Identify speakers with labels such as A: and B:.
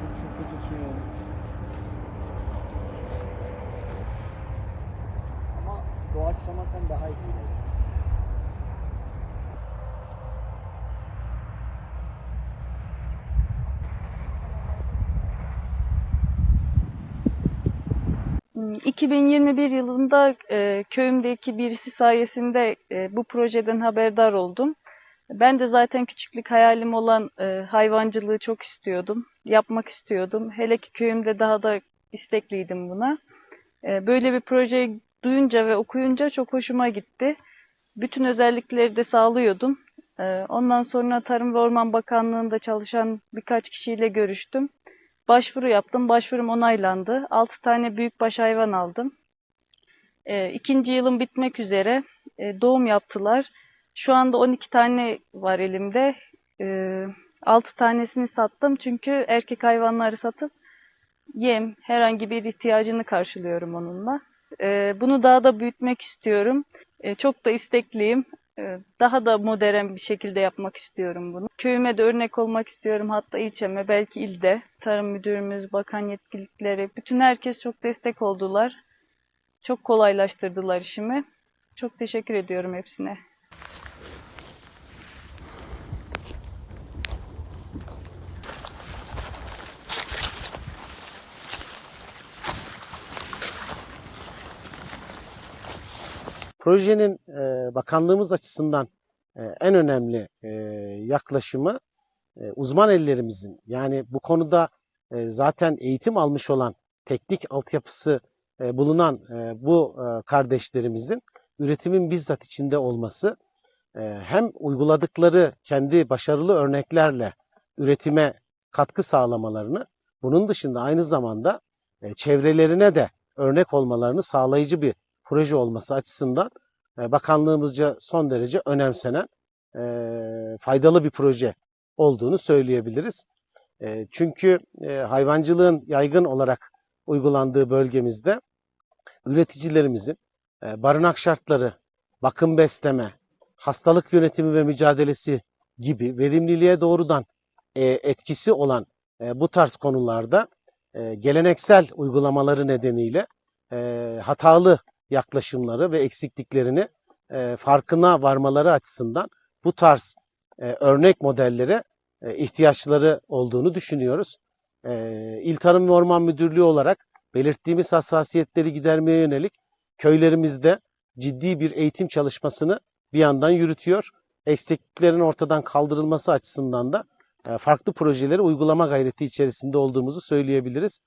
A: çok şükür tutmuyorum. Ama doğaçlamasan daha iyi olur.
B: Hmm, 2021 yılında e, köyümdeki birisi sayesinde e, bu projeden haberdar oldum. Ben de zaten küçüklük hayalim olan e, hayvancılığı çok istiyordum, yapmak istiyordum. Hele ki köyümde daha da istekliydim buna. E, böyle bir projeyi duyunca ve okuyunca çok hoşuma gitti. Bütün özellikleri de sağlıyordum. E, ondan sonra Tarım ve Orman Bakanlığı'nda çalışan birkaç kişiyle görüştüm. Başvuru yaptım. Başvurum onaylandı. 6 tane büyükbaş hayvan aldım. E, ikinci yılım bitmek üzere. E, doğum yaptılar. Şu anda 12 tane var elimde. E, 6 tanesini sattım. Çünkü erkek hayvanları satıp yem, herhangi bir ihtiyacını karşılıyorum onunla. E, bunu daha da büyütmek istiyorum. E, çok da istekliyim. E, Daha da modern bir şekilde yapmak istiyorum bunu. Köyüme de örnek olmak istiyorum. Hatta ilçeme, belki ilde. Tarım müdürümüz, bakan yetkilileri, bütün herkes çok destek oldular. Çok kolaylaştırdılar işimi. Çok teşekkür ediyorum hepsine.
C: Projenin e, bakanlığımız açısından e, en önemli e, yaklaşımı e, uzman ellerimizin yani bu konuda e, zaten eğitim almış olan teknik altyapısı e, bulunan e, bu e, kardeşlerimizin üretimin bizzat içinde olması e, hem uyguladıkları kendi başarılı örneklerle üretime katkı sağlamalarını bunun dışında aynı zamanda e, çevrelerine de örnek olmalarını sağlayıcı bir proje olması açısından e, bakanlığımızca son derece önemsenen e, faydalı bir proje olduğunu söyleyebiliriz. E, çünkü hayvancılığın yaygın olarak uygulandığı bölgemizde üreticilerimizin barınak şartları, bakım besleme, hastalık yönetimi ve mücadelesi gibi verimliliğe doğrudan etkisi olan bu tarz konularda geleneksel uygulamaları nedeniyle hatalı yaklaşımları ve eksikliklerini e, farkına varmaları açısından bu tarz e, örnek modellere e, ihtiyaçları olduğunu düşünüyoruz. E, İl Tarım ve Orman Müdürlüğü olarak belirttiğimiz hassasiyetleri gidermeye yönelik köylerimizde ciddi bir eğitim çalışmasını bir yandan yürütüyor. Eksikliklerin ortadan kaldırılması açısından da e, farklı projeleri uygulama gayreti içerisinde olduğumuzu söyleyebiliriz.